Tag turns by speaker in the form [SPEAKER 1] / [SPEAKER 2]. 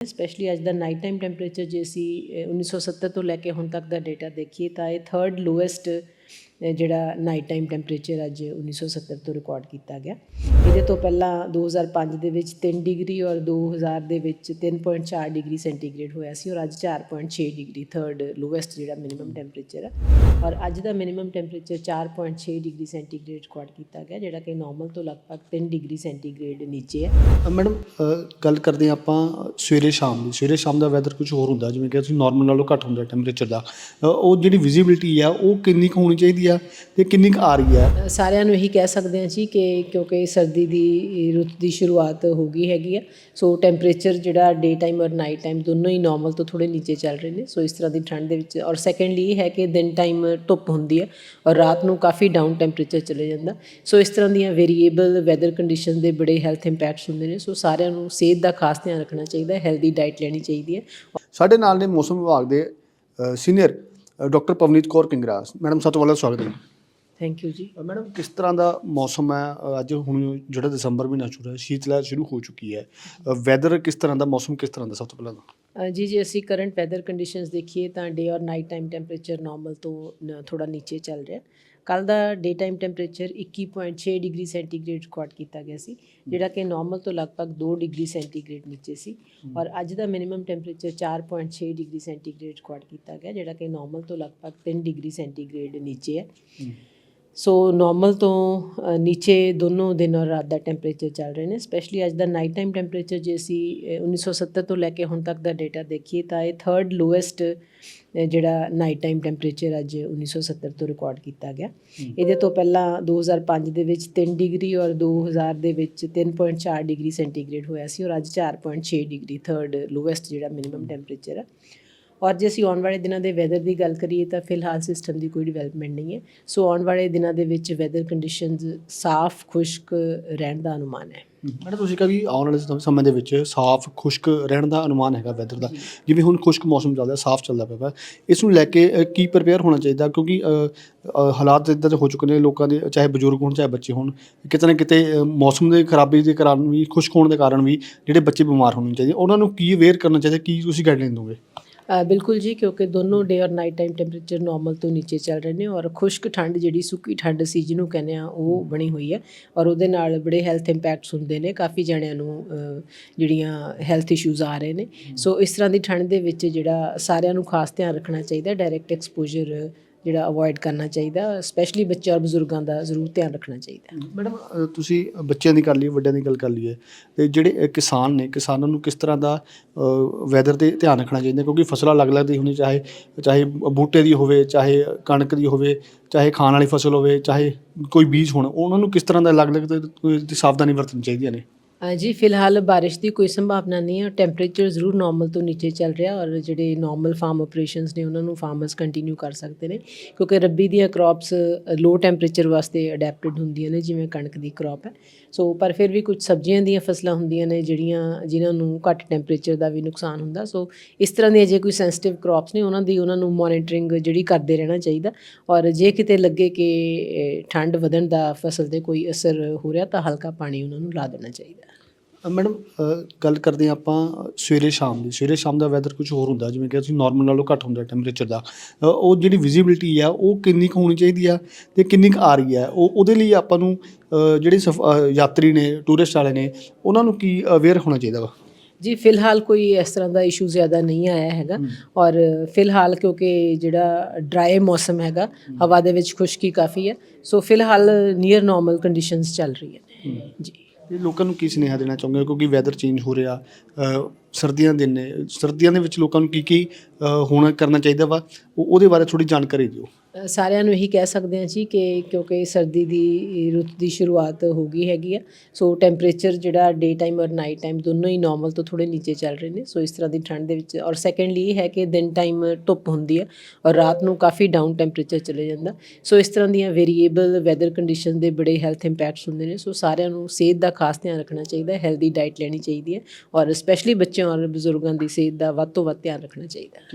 [SPEAKER 1] Specially ਅੱਜ ਦਾ night time temperature ਜੇ ਅਸੀਂ ਅ, 1970 ਤੋਂ ਲੈ ਕੇ ਹੁਣ ਤੱਕ ਦਾ ਡਾਟਾ ਦੇਖੀਏ ਤਾਂ ਇਹ ਥਰਡ ਲੋਐਸਟ ਜਿਹੜਾ ਨਾਈਟ ਟਾਈਮ ਟੈਂਪਰੇਚਰ ਅੱਜ 1970 ਤੋਂ ਰਿਕਾਰਡ ਕੀਤਾ ਗਿਆ। ਇਹਦੇ ਤੋਂ ਪਹਿਲਾਂ 2005 ਦੇ ਵਿੱਚ 3 ਡਿਗਰੀ ਔਰ 2000 ਦੇ ਵਿੱਚ 3.4 ਡਿਗਰੀ ਸੈਂਟੀਗ੍ਰੇਡ ਹੋਇਆ ਸੀ ਔਰ ਅੱਜ 4.6 ਡਿਗਰੀ ਥਰਡ ਲੋਐਸਟ ਜਿਹੜਾ ਮਿਨੀਮਮ ਟੈਂਪਰੇਚਰ ਹੈ ਔਰ ਅੱਜ ਦਾ minimum temperature 4.6 degree centigrade record ਕੀਤਾ ਗਿਆ, ਜਿਹੜਾ ਕਿ ਨਾਰਮਲ ਤੋਂ ਲਗਭਗ 3 ਡਿਗਰੀ ਸੈਂਟੀਗ੍ਰੇਡ ਨੀਚੇ ਹੈ
[SPEAKER 2] ਮੈਡਮ ਗੱਲ ਕਰਦੇ ਹਾਂ ਆਪਾਂ ਸਵੇਰੇ ਸ਼ਾਮ ਦੀ। ਸਵੇਰੇ ਸ਼ਾਮ ਦਾ ਵੈਦਰ ਕੁਝ ਹੋਰ ਹੁੰਦਾ, ਜਿਵੇਂ ਕਿ ਅਸੀਂ ਨਾਰਮਲ ਨਾਲੋਂ ਘੱਟ ਹੁੰਦਾ ਟੈਂਪਰੇਚਰ ਦਾ। ਉਹ ਜਿਹੜੀ ਵਿਜ਼ਿਬਿਲਟੀ ਆ, ਉਹ ਕਿੰਨੀ ਕੁ ਹੋਣੀ ਚਾਹੀਦੀ ਆ ਤੇ ਕਿੰਨੀ ਕੁ ਆ ਰਹੀ ਆ?
[SPEAKER 1] ਸਾਰਿਆਂ ਨੂੰ ਇਹੀ ਕਹਿ ਸਕਦੇ ਹਾਂ ਜੀ ਕਿ ਕਿਉਂਕਿ ਸਰਦੀ ਦੀ ਰੁੱਤ ਦੀ ਸ਼ੁਰੂਆਤ ਹੋ ਗਈ ਹੈਗੀ ਆ। ਸੋ ਟੈਂਪਰੇਚਰ ਜਿਹੜਾ ਡੇ ਟਾਈਮ ਔਰ ਨਾਈਟ ਟਾਈਮ ਦੋਨੋਂ ਹੀ ਨਾਰਮਲ ਤੋਂ ਥੋੜੇ ਨੀਚੇ ਚੱਲ ਰਹੇ ਨੇ। ਸੋ ਇਸ ਤਰ੍ਹਾਂ ਦੀ ਠੰਡ ਦੇ ਵਿੱਚ ਔਰ ਸੈਕੰਡਲੀ ਹੈ ਕਿ ਦਿਨ ਟਾਈਮ ਧੁੱਪ ਹੁੰਦੀ ਹੈ ਔਰ ਰਾਤ ਨੂੰ ਕਾਫੀ ਡਾਊਨ ਟੈਂਪਰੇਚਰ ਚਲੇ ਜਾਂਦਾ। ਸੋ ਇਸ ਤਰ੍ਹਾਂ ਦੀਆਂ ਵੇਰੀਏਬਲ ਵੈਦਰ ਕੰਡੀਸ਼ਨ ਦੇ ਬੜੇ ਹੈਲਥ ਇੰਪੈਕਟਸ ਹੁੰਦੇ ਨੇ। ਸੋ ਸਾਰਿਆਂ ਨੂੰ ਸਿਹਤ ਦਾ ਖਾਸ ਧਿਆਨ ਰੱਖਣਾ ਚਾਹੀਦਾ ਹੈ ਹੈਲਦੀ ਡਾਈਟ ਲੈਣੀ ਚਾਹੀਦੀ ਹੈ।
[SPEAKER 2] ਸਾਡੇ ਨਾਲ ਨੇ ਮੌਸਮ ਵਿਭਾਗ ਦੇ senior doctor Pavneet Kaur Kingra. Madam ਪਹਿਲਾਂ ਸਵਾਗਤ ਹੈ
[SPEAKER 1] ਥੈਂਕ ਯੂ ਜੀ।
[SPEAKER 2] ਮੈਡਮ ਕਿਸ ਤਰ੍ਹਾਂ ਦਾ ਮੌਸਮ ਹੈ? ਅੱਜ ਹੁਣ ਜਿਹੜਾ ਦਸੰਬਰ ਮਹੀਨਾ ਸ਼ੁਰੂ ਹੈ ਸ਼ੀਤ ਲਹਿਰ ਸ਼ੁਰੂ ਹੋ ਚੁੱਕੀ ਹੈ। ਵੈਦਰ ਕਿਸ ਤਰ੍ਹਾਂ ਦਾ ਮੌਸਮ ਕਿਸ ਤਰ੍ਹਾਂ ਦਾ ਸਭ ਤੋਂ ਪਹਿਲਾਂ
[SPEAKER 1] ਜੀ ਜੇ ਅਸੀਂ ਕਰੰਟ ਵੈਦਰ ਕੰਡੀਸ਼ਨਸ ਦੇਖੀਏ ਤਾਂ ਡੇ ਔਰ ਨਾਈਟ ਟਾਈਮ ਟੈਂਪਰੇਚਰ ਨਾਰਮਲ ਤੋਂ ਥੋੜਾ ਨੀਚੇ ਚੱਲ ਰਿਹਾ। ਕੱਲ ਦਾ day time temperature 21.6 degree centigrade record ਕੀਤਾ ਗਿਆ ਸੀ ਜਿਹੜਾ ਕਿ ਨਾਰਮਲ ਤੋਂ ਲਗਭਗ 2 ਡਿਗਰੀ ਸੈਂਟੀਗ੍ਰੇਡ ਨੀਚੇ ਸੀ। ਔਰ ਅੱਜ ਦਾ minimum temperature 4.6 degree centigrade record ਕੀਤਾ ਗਿਆ ਜਿਹੜਾ ਕਿ ਨਾਰਮਲ ਤੋਂ ਲਗਭਗ 3 ਡਿਗਰੀ ਸੈਂਟੀਗ੍ਰੇਡ ਨੀਚੇ ਹੈ। ਸੋ ਨਾਰਮਲ ਤੋਂ ਨੀਚੇ ਦੋਨੋਂ ਦਿਨ ਔਰ ਰਾਤ ਦਾ ਟੈਂਪਰੇਚਰ ਚੱਲ ਰਹੇ ਨੇ ਸਪੈਸ਼ਲੀ ਅੱਜ ਦਾ ਨਾਈਟ ਟਾਈਮ ਟੈਂਪਰੇਚਰ ਜੇ ਅਸੀਂ ਅ, 1970 ਤੋਂ ਲੈ ਕੇ ਹੁਣ ਤੱਕ ਦਾ ਡਾਟਾ ਦੇਖੀਏ ਤਾਂ ਇਹ ਥਰਡ ਲੋਐਸਟ ਜਿਹੜਾ ਨਾਈਟ ਟਾਈਮ ਟੈਂਪਰੇਚਰ ਅੱਜ 1970 ਤੋਂ ਰਿਕਾਰਡ ਕੀਤਾ ਗਿਆ। ਇਹਦੇ ਤੋਂ ਪਹਿਲਾਂ 2005 ਦੇ ਵਿੱਚ 3 ਡਿਗਰੀ ਔਰ 2000 ਦੇ ਵਿੱਚ 3.4 ਡਿਗਰੀ ਸੈਂਟੀਗ੍ਰੇਡ ਹੋਇਆ ਸੀ ਔਰ ਅੱਜ 4.6 ਡਿਗਰੀ ਥਰਡ ਲੋਐਸਟ ਜਿਹੜਾ ਮਿਨੀਮਮ ਟੈਂਪਰੇਚਰ ਹੈ ਔਰ ਜੇ ਅਸੀਂ ਆਉਣ ਵਾਲੇ ਦਿਨਾਂ ਦੇ ਵੈਦਰ ਦੀ ਗੱਲ ਕਰੀਏ ਤਾਂ ਫਿਲਹਾਲ ਸਿਸਟਮ ਦੀ ਕੋਈ ਡਿਵੈਲਪਮੈਂਟ ਨਹੀਂ ਹੈ। ਸੋ ਆਉਣ ਵਾਲੇ ਦਿਨਾਂ ਦੇ ਵਿੱਚ ਵੈਦਰ ਕੰਡੀਸ਼ਨਸ ਸਾਫ਼, ਖੁਸ਼ਕ ਰਹਿਣ ਦਾ ਅਨੁਮਾਨ ਹੈ।
[SPEAKER 2] ਮੈਡਮ, ਤੁਸੀਂ ਕਿਹਾ ਵੀ ਆਉਣ ਵਾਲੇ ਸਮ- ਸਮੇਂ ਦੇ ਵਿੱਚ ਸਾਫ਼, ਖੁਸ਼ਕ ਰਹਿਣ ਦਾ ਅਨੁਮਾਨ ਹੈਗਾ ਵੈਦਰ ਦਾ। ਜਿਵੇਂ ਹੁਣ ਖੁਸ਼ਕ ਮੌਸਮ ਚੱਲਦਾ, ਸਾਫ਼ ਚੱਲਦਾ ਪਿਆ ਇਸ ਨੂੰ ਲੈ ਕੇ ਕੀ ਪ੍ਰਪੇਅਰ ਹੋਣਾ ਚਾਹੀਦਾ? ਕਿਉਂਕਿ ਹਾਲਾਤ ਇਦਾਂ ਦੇ ਹੋ ਚੁੱਕੇ ਨੇ ਲੋਕਾਂ ਦੇ, ਚਾਹੇ ਬਜ਼ੁਰਗ ਹੋਣ, ਚਾਹੇ ਬੱਚੇ ਹੋਣ। ਕਿਤੇ ਨਾ ਕਿਤੇ ਮੌਸਮ ਦੇ ਖਰਾਬੀ ਦੇ ਕਾਰਨ ਵੀ, ਖੁਸ਼ਕ ਹੋਣ ਦੇ ਕਾਰਨ ਵੀ ਜਿਹੜੇ ਬੱਚੇ ਬਿਮਾਰ ਹੋਣੇ ਚਾਹੀਦੇ ਉਹਨਾਂ ਨੂੰ ਕੀ ਅਵੇਅਰ ਕਰਨਾ ਚਾਹੀਦਾ? ਕੀ ਤੁਸੀਂ ਗਾਈਡਲਾਈਨ ਦੋਗੇ?
[SPEAKER 1] ਬਿਲਕੁਲ ਜੀ ਕਿਉਂਕਿ ਦੋਨੋਂ ਡੇ ਔਰ ਨਾਈਟ ਟਾਈਮ ਟੈਂਪਰੇਚਰ ਨਾਰਮਲ ਤੋਂ ਨੀਚੇ ਚੱਲ ਰਹੇ ਨੇ ਔਰ ਖੁਸ਼ਕ ਠੰਡ ਜਿਹੜੀ ਸੁੱਕੀ ਠੰਡ ਸੀ ਜਿਹਨੂੰ ਕਹਿੰਦੇ ਆ ਉਹ ਬਣੀ ਹੋਈ ਹੈ ਔਰ ਉਹਦੇ ਨਾਲ ਬੜੇ ਹੈਲਥ ਇੰਪੈਕਟਸ ਹੁੰਦੇ ਨੇ ਕਾਫੀ ਜਣਿਆਂ ਨੂੰ ਜਿਹੜੀਆਂ ਹੈਲਥ ਇਸ਼ੂਜ਼ ਆ ਰਹੇ ਨੇ। ਸੋ ਇਸ ਤਰ੍ਹਾਂ ਦੀ ਠੰਡ ਦੇ ਵਿੱਚ ਜਿਹੜਾ ਸਾਰਿਆਂ ਨੂੰ ਖਾਸ ਧਿਆਨ ਰੱਖਣਾ ਚਾਹੀਦਾ ਡਾਇਰੈਕਟ ਐਕਸਪੋਜ਼ਰ ਜਿਹੜਾ ਅਵੋਇਡ ਕਰਨਾ ਚਾਹੀਦਾ ਸਪੈਸ਼ਲੀ ਬੱਚੇ ਔਰ ਬਜ਼ੁਰਗਾਂ ਦਾ ਜ਼ਰੂਰ ਧਿਆਨ ਰੱਖਣਾ ਚਾਹੀਦਾ।
[SPEAKER 2] ਮੈਡਮ ਤੁਸੀਂ ਬੱਚਿਆਂ ਦੀ ਕਰ ਲਈ ਵੱਡਿਆਂ ਦੀ ਗੱਲ ਕਰ ਲਈਏ। ਤੇ ਜਿਹੜੇ ਕਿਸਾਨ ਨੇ, ਕਿਸਾਨਾਂ ਨੂੰ ਕਿਸ ਤਰ੍ਹਾਂ ਦਾ ਵੈਦਰ ਤੇ ਧਿਆਨ ਰੱਖਣਾ ਚਾਹੀਦਾ? ਕਿਉਂਕਿ ਫਸਲਾਂ ਅਲੱਗ-ਅਲੱਗ ਦੀ ਹੋਣੀ, ਚਾਹੇ ਚਾਹੇ ਬੂਟੇ ਦੀ ਹੋਵੇ, ਚਾਹੇ ਕਣਕ ਦੀ ਹੋਵੇ, ਚਾਹੇ ਖਾਣ ਵਾਲੀ ਫਸਲ ਹੋਵੇ, ਚਾਹੇ ਕੋਈ ਬੀਜ ਹੋਣ, ਉਹਨਾਂ ਨੂੰ ਕਿਸ ਤਰ੍ਹਾਂ ਦਾ ਅਲੱਗ-ਅਲੱਗ ਤੇ- ਸਾਵਧਾਨੀ ਵਰਤਣੀ ਚਾਹੀਦੀਆਂ ਨੇ?
[SPEAKER 1] ਜੀ ਫਿਲਹਾਲ ਬਾਰਿਸ਼ ਦੀ ਕੋਈ ਸੰਭਾਵਨਾ ਨਹੀਂ ਹੈ। ਟੈਂਪਰੇਚਰ ਜ਼ਰੂਰ ਨਾਰਮਲ ਤੋਂ ਨੀਚੇ ਚੱਲ ਰਿਹਾ ਔਰ ਜਿਹੜੇ ਨਾਰਮਲ ਫਾਰਮ ਆਪਰੇਸ਼ਨਸ ਨੇ, ਉਹਨਾਂ ਨੂੰ ਫਾਰਮਰਸ ਕੰਟੀਨਿਊ ਕਰ ਸਕਦੇ ਨੇ। ਕਿਉਂਕਿ ਰੱਬੀ ਦੀਆਂ ਕ੍ਰੌਪਸ ਲੋ ਟੈਂਪਰੇਚਰ ਵਾਸਤੇ ਅਡੈਪਟਡ ਹੁੰਦੀਆਂ ਨੇ, ਜਿਵੇਂ ਕਣਕ ਦੀ ਕ੍ਰੌਪ ਹੈ। ਸੋ ਪਰ ਫਿਰ ਵੀ ਕੁਝ ਸਬਜ਼ੀਆਂ ਦੀਆਂ ਫਸਲਾਂ ਹੁੰਦੀਆਂ ਨੇ, ਜਿਹੜੀਆਂ, ਜਿਨ੍ਹਾਂ ਨੂੰ ਘੱਟ ਟੈਂਪਰੇਚਰ ਦਾ ਵੀ ਨੁਕਸਾਨ ਹੁੰਦਾ। ਸੋ ਇਸ ਤਰ੍ਹਾਂ ਦੀਆਂ ਜੇ ਕੋਈ ਸੈਂਸਿਟਿਵ ਕ੍ਰੌਪਸ ਨੇ, ਉਹਨਾਂ ਦੀ, ਉਹਨਾਂ ਨੂੰ ਮੋਨੀਟਰਿੰਗ ਜਿਹੜੀ ਕਰਦੇ ਰਹਿਣਾ ਚਾਹੀਦਾ। ਔਰ ਜੇ ਕਿਤੇ ਲੱਗੇ ਕਿ ਠੰਡ ਵਧਣ ਦਾ ਫਸਲ ਤੇ ਕੋਈ ਅਸਰ ਹੋ ਰਿਹਾ, ਤਾਂ ਹਲਕਾ ਪਾਣੀ ਉਹਨਾਂ ਨੂੰ ਲਾ ਦੇਣਾ ਚਾਹੀਦਾ।
[SPEAKER 2] ਮੈਡਮ ਗੱਲ ਕਰਦੇ ਹਾਂ ਆਪਾਂ ਸਵੇਰੇ ਸ਼ਾਮ ਦੀ। ਸਵੇਰੇ ਸ਼ਾਮ ਦਾ ਵੈਦਰ ਕੁਝ ਹੋਰ ਹੁੰਦਾ ਜਿਵੇਂ ਕਿ ਅਸੀਂ ਨਾਰਮਲ ਨਾਲੋਂ ਘੱਟ ਹੁੰਦਾ ਟੈਂਪਰੇਚਰ ਦਾ। ਅ, ਉਹ ਜਿਹੜੀ ਵਿਜ਼ਿਬਿਲਟੀ ਆ ਉਹ ਕਿੰਨੀ ਕੁ ਹੋਣੀ ਚਾਹੀਦੀ ਆ ਤੇ ਕਿੰਨੀ ਕੁ ਆ ਰਹੀ ਆ? ਉਹ ਉਹਦੇ ਲਈ ਆਪਾਂ ਨੂੰ ਅ, ਜਿਹੜੇ ਸਫ- ਅ, ਯਾਤਰੀ ਨੇ ਟੂਰਿਸਟ ਵਾਲੇ ਨੇ ਉਹਨਾਂ ਨੂੰ ਕੀ ਅਵੇਅਰ ਹੋਣਾ ਚਾਹੀਦਾ ਵਾ?
[SPEAKER 1] ਜੀ ਫਿਲਹਾਲ ਕੋਈ ਇਸ ਤਰ੍ਹਾਂ ਦਾ ਇਸ਼ੂ ਜ਼ਿਆਦਾ ਨਹੀਂ ਆਇਆ ਹੈਗਾ। ਔਰ ਫਿਲਹਾਲ ਕਿਉਂਕਿ ਜਿਹੜਾ ਡਰਾਈ ਮੌਸਮ ਹੈਗਾ ਹਵਾ ਦੇ ਵਿੱਚ ਖੁਸ਼ਕੀ ਕਾਫੀ ਹੈ। ਸੋ ਫਿਲਹਾਲ ਨੀਅਰ ਨਾਰਮਲ ਕੰਡੀਸ਼ਨਸ ਚੱਲ ਰਹੀਆਂ ਨੇ ਜੀ।
[SPEAKER 2] ਇਹ ਲੋਕਾਂ ਨੂੰ ਕੀ ਸੁਨੇਹਾ ਦੇਣਾ ਚਾਹੁੰਦੇ ਹੋ ਕਿਉਂਕਿ ਵੈਦਰ ਚੇਂਜ ਹੋ ਰਿਹਾ ਅ, ਸਰਦੀਆਂ ਦੇ ਨੇ ਸਰਦੀਆਂ ਦੇ ਵਿੱਚ ਲੋਕਾਂ ਨੂੰ ਕੀ ਕੀ ਅ, ਹੋਣਾ ਕਰਨਾ ਚਾਹੀਦਾ ਵਾ? ਉਹ- ਉਹਦੇ ਬਾਰੇ ਥੋੜੀ ਜਾਣਕਾਰੀ ਦਿਓ।
[SPEAKER 1] ਸਾਰਿਆਂ ਨੂੰ ਇਹੀ ਕਹਿ ਸਕਦੇ ਹਾਂ ਜੀ ਕਿ ਕਿਉਂਕਿ ਸਰਦੀ ਦੀ ਰੁੱਤ ਦੀ ਸ਼ੁਰੂਆਤ ਹੋ ਗਈ ਹੈਗੀ ਆ। ਸੋ ਟੈਂਪਰੇਚਰ ਜਿਹੜਾ ਡੇ ਟਾਈਮ ਔਰ ਨਾਈਟ ਟਾਈਮ ਦੋਨੋਂ ਹੀ ਨਾਰਮਲ ਤੋਂ ਥੋੜੇ ਨੀਚੇ ਚੱਲ ਰਹੇ ਨੇ। ਸੋ ਇਸ ਤਰ੍ਹਾਂ ਦੀ ਠੰਡ ਦੇ ਵਿੱਚ ਔਰ ਸੈਕੰਡਲੀ ਇਹ ਹੈ ਕਿ ਦਿਨ ਟਾਈਮ ਧੁੱਪ ਹੁੰਦੀ ਹੈ ਔਰ ਰਾਤ ਨੂੰ ਕਾਫੀ ਡਾਊਨ ਟੈਂਪਰੇਚਰ ਚਲੇ ਜਾਂਦਾ। ਸੋ ਇਸ ਤਰ੍ਹਾਂ ਦੀਆਂ ਵੇਰੀਏਬਲ ਵੈਦਰ ਕੰਡੀਸ਼ਨ ਦੇ ਬੜੇ ਹੈਲਥ ਇੰਪੈਕਟਸ ਹੁੰਦੇ ਨੇ। ਸੋ ਸਾਰਿਆਂ ਨੂੰ ਸਿਹਤ ਦਾ ਖਾਸ ਧਿਆਨ ਰੱਖਣਾ ਚਾਹੀਦਾ ਹੈ ਹੈਲਦੀ ਡਾਈਟ ਲੈਣੀ ਚਾਹੀਦੀ ਹੈ ਔਰ ਸਪੈਸ਼ਲੀ ਬੱਚਿਆਂ ਔਰ ਬਜ਼ੁਰਗਾਂ ਦੀ ਸਿਹਤ ਦਾ ਵੱਧ ਤੋਂ ਵੱਧ ਧਿਆਨ ਰੱਖਣਾ ਚਾਹੀਦਾ। ਹੈ